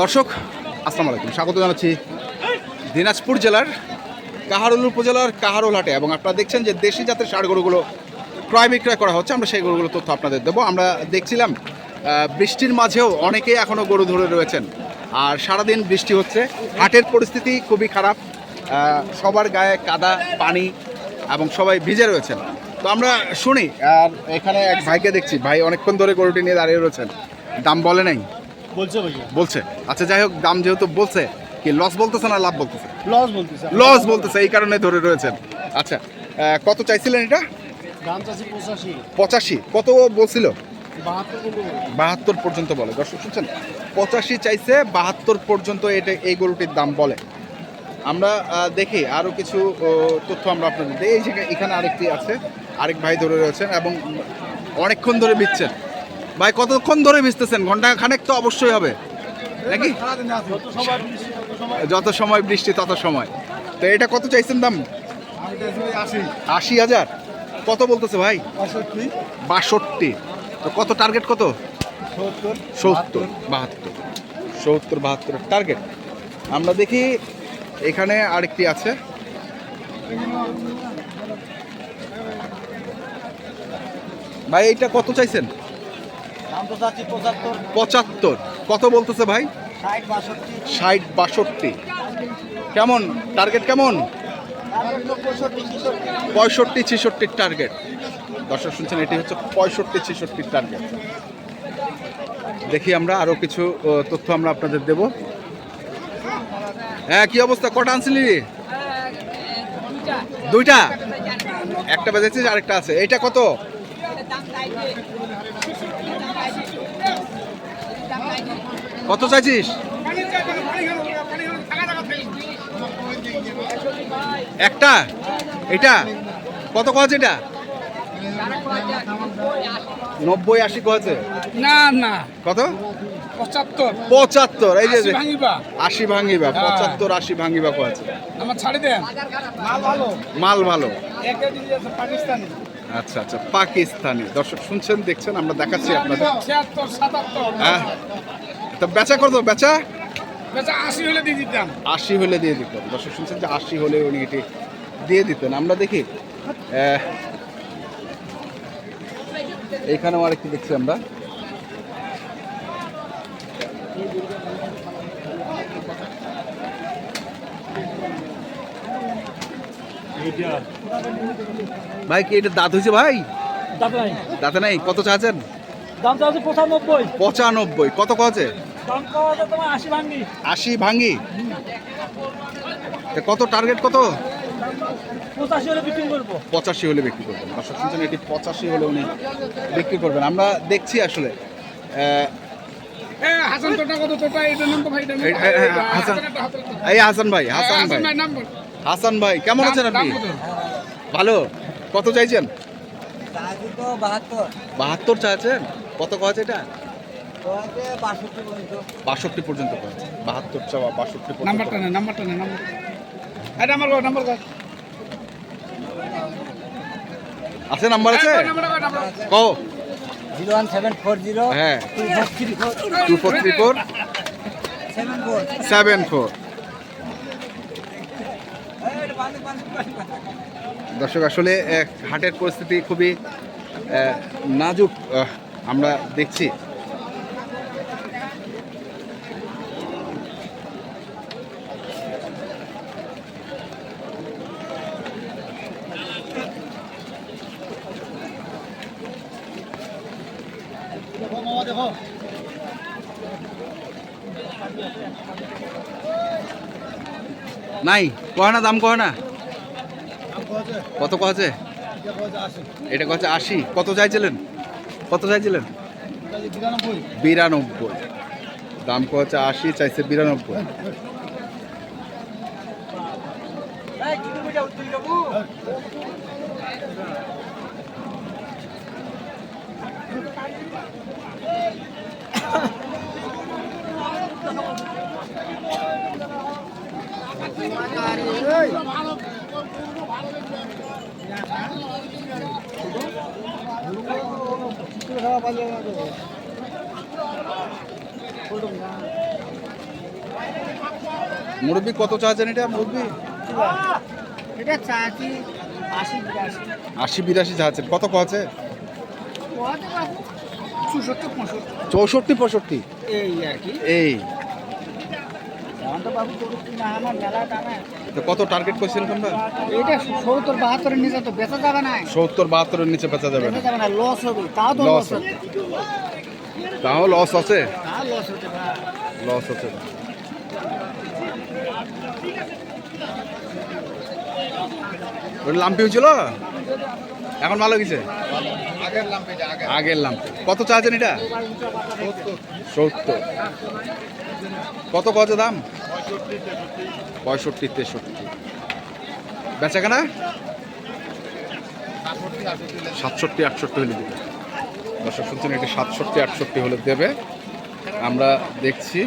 দর্শক, আসসালামু আলাইকুম। স্বাগত জানাচ্ছি দিনাজপুর জেলার কাহারোল উপজেলার কাহারোল হাটে এবং আপনারা দেখছেন যে দেশি জাতের ষাড় গরুগুলো ক্রয় বিক্রয় করা হচ্ছে। আমরা সেই গরুগুলো তথ্য আপনাদের দেবো। আমরা দেখছিলাম বৃষ্টির মাঝেও অনেকেই এখনও গরু ধরে রয়েছেন। আর সারাদিন বৃষ্টি হচ্ছে। হাটের পরিস্থিতি খুবই খারাপ। সবার গায়ে কাদা, পানি এবং সবাই ভিজে রয়েছেন। তো আমরা শুনি, আর এখানে এক ভাইকে দেখছি। ভাই অনেকক্ষণ ধরে গরুটি নিয়ে দাঁড়িয়ে রয়েছেন। দাম বলে নাই। বলছে ভাইয়া বলছে। আচ্ছা যাই হোক দাম যেহেতু বলছে কি লস বলতেছে না লাভ বলতেছে? লস বলতেছে। লস বলতেছে এই কারণে ধরে রয়েছেন। আচ্ছা কত চাইছিলেন এটা? দাম পঁচাশি। পঁচাশি। কত বলছিল? বাহাত্তর পর্যন্ত বলে। দর্শক শুনছেন? পঁচাশি চাইছে বাহাত্তর পর্যন্ত এটা এই গরুটির দাম বলে। আমরা দেখি আরও কিছু তথ্য আমরা আপনাদের দিই। এই এখানে আরেকটি আছে আরেক ভাই ধরে রয়েছেন এবং অনেকক্ষণ ধরে বিচ্ছেন ভাই, কতক্ষণ ধরে ভিজতেছেন? ঘণ্টা খানেক তো অবশ্যই হবে। নাকি? যত সময় বৃষ্টি, তত সময়। তো এটা কত চাইছেন দাম? আশি হাজার। কত বলতেছে ভাই? বাষট্টি। তো কত টার্গেট কত? সত্তর। বাহাত্তর। সত্তর বাহাত্তরের টার্গেট আমরা দেখি এখানে আরেকটি আছে। ভাই, এইটা কত চাইছেন? পঁচাত্তর। কত বলতেছে ভাই? ষাট বাষট্টি। কেমন? টার্গেট কেমন? পঁয়ষট্টি ছেষট্টি। ছেষট্টির টার্গেট দর্শক শুনছেন এটি হচ্ছে পঁয়ষট্টি ছেষট্টির টার্গেট দেখি আমরা আরও কিছু তথ্য আমরা আপনাদের দেব। হ্যাঁ কি অবস্থা? কটা আনছিলি? দুইটা? একটা বেজেছিস আরেকটা আছে। এইটা কত? কত চাইছিস? একটা? এটা? কত কয়েছে এটা? নব্বই আশি কয়েছে না না। কত? পঁচাত্তর। পঁচাত্তর এই যে আশি ভাঙিবা। পঁচাত্তর আশি ভাঙিবা কয়েছে আমার ছাড়ি দেন। মাল ভালো। মাল ভালো পাকিস্তানি। আচ্ছা আচ্ছা পাকিস্তানি। দর্শক শুনছেন দেখছেন আমরা দেখাচ্ছি আপনাদের। হ্যাঁ। তো বেচা কত? বেচা? আশি হলে দিয়ে দিতাম। আশি হলে দিয়ে দিতেন দর্শক শুনছেন যে আশি হলে উনি এটি দিয়ে দিতেন। আমরা দেখি। এইখানেও আরেকটি দেখছি আমরা। ভাই কি এটা দাঁত হয়েছে ভাই? দাদা নাই। দাঁতে নাই? কত চাচ্ছেন? দাম তো আছে পঁচানব্বই। পঁচানব্বই। কত কছে দাম তোমার আশি ভাঙি আশি ভাঙ্গি? তা কত টার্গেট কত? পঁচাশি হলে বিক্রি করব। পঁচাশি হলে বিক্রি করবেন। দর্শক শুনছেন এটি পঁচাশি হলে উনি বিক্রি করবেন। আমরা দেখছি আসলে হ্যাঁ হাসান ভাই হাসান। ভাই হাসান ভাই। হাসান ভাই কেমন আছেন আপনি? ভালো। কত চাইছেন? বাহাত্তর। বাহাত্তর চাইছেন? কত কয়েছে এটা? বাষট্টি পর্যন্ত। বাহাত্তর চাওয়া বাষট্টি নাম্বারটা নে নাম্বারটা নে নাম্বার এই নাম্বার নাম্বার আছে নাম্বার আছে? কও। Zero one seven four zero হ্যাঁ। Two four three two four three four. Seven four. Seven four. দর্শক আসলে হাটের পরিস্থিতি খুবই নাজুক আমরা দেখছি। নাই, কয় না, দাম কয় না? কত কছে এটা কছে আশি। কত চাইছিলেন? কত চাইছিলেন? বিরানব্বই। দাম কছে আশি, চাইছে বিরানব্বই। মুরব্বী কত চাচ্ছেন এটা? মুরব্বী? আশি বিরাশি। চাচ্ছেন। কত আছে চৌষট্টি পঁয়ষট্টি। এই আর কি। এই। তো কত টার্গেট করছেন তোমরা? এটা সত্তর বাহাত্তরের নিচে তো বেচা যাবে না। সত্তর বাহাত্তরের নিচে বেচা যাবে না। বেচা যাবে না লস হবে তাও তো লস হবে। হবে। তাও লস আছে? লস আছে। ওটা লাম্পি হয়েছিল? এখন ভালো গেছে আগের লাম্পি কত চাচ্ছেন এটা? সত্তর। কত কত দাম? পঁয়ষট্টি তেষট্টি। বেচা কেনা? সাতষট্টি আটষট্টি হলে দেবে। দর্শক শুনছেন এটি সাতষট্টি আটষট্টি হলে দেবে। আমরা দেখছি।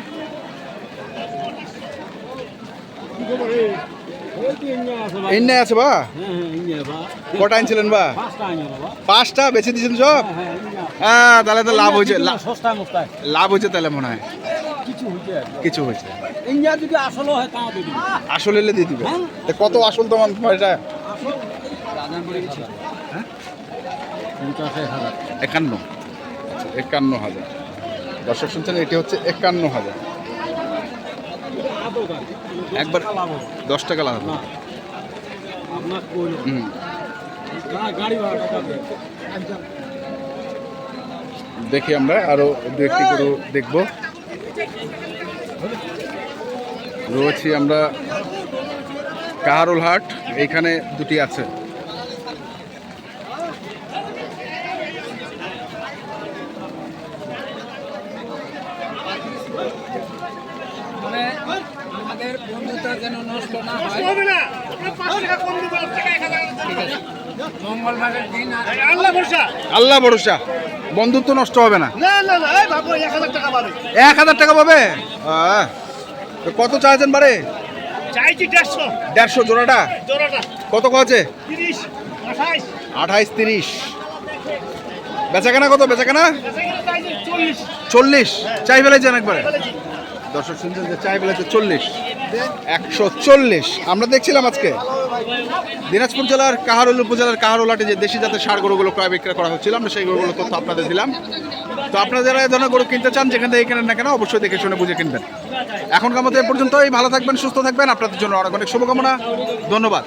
আছে বা? কটা আনছিলেন বা? পাঁচটা বেছে দিয়েছেন সব? হ্যাঁ তাহলে তো লাভ হয়েছে। লাভ হয়েছে তাহলে মনে হয়। কিছু হয়েছে? ইন্ডিয়া যদি আসলে হয় তাও দিবি। আসল এলে দিয়ে দিবে। তা কত আসল তোমার পয়সা হ্যাঁ? একান্ন। একান্ন হাজার। দর্শক শুনছেন এটি হচ্ছে একান্ন হাজার। একবার দশ টাকা টাকা দেখি আমরা আরও দু একটি গরু দেখব। রয়েছি আমরা কাহারুল হাট এইখানে দুটি আছে। মানে আমাদের বন্ধুতা যেন নষ্ট না হয়। ঠিক আছে। আল্লাহ ভরসা। বন্ধুত্ব নষ্ট হবে না। এক হাজার টাকা পাবে। কত চাইছেন বারে? দেড়শো। জোড়াটা? কত আছে? আঠাইশ। তিরিশ। বেচাকেনা কত? বেচাকেনা? চল্লিশ। চল্লিশ? চাই ফেলেছেন একবারে? দর্শক শুনছেন যে চাই ফেলেছে চল্লিশ। একশো চল্লিশ। আমরা দেখছিলাম আজকে। দিনাজপুর জেলার কাহারোল উপজেলার কাহারোল হাটে যে দেশি জাতের সার গরুগুলো ক্রয় বিক্রয় করা হচ্ছিল, আমরা সেই গরুগুলো তথ্য আপনাদের দিলাম। তো আপনারা যারা এই ধরনের গরু কিনতে চান, যেখান থেকে কেনেন না কেন, অবশ্যই দেখে শুনে বুঝে কিনবেন। এখনকার মতো এ পর্যন্তই, ভালো থাকবেন, সুস্থ থাকবেন, আপনাদের জন্য অনেক অনেক শুভকামনা, ধন্যবাদ।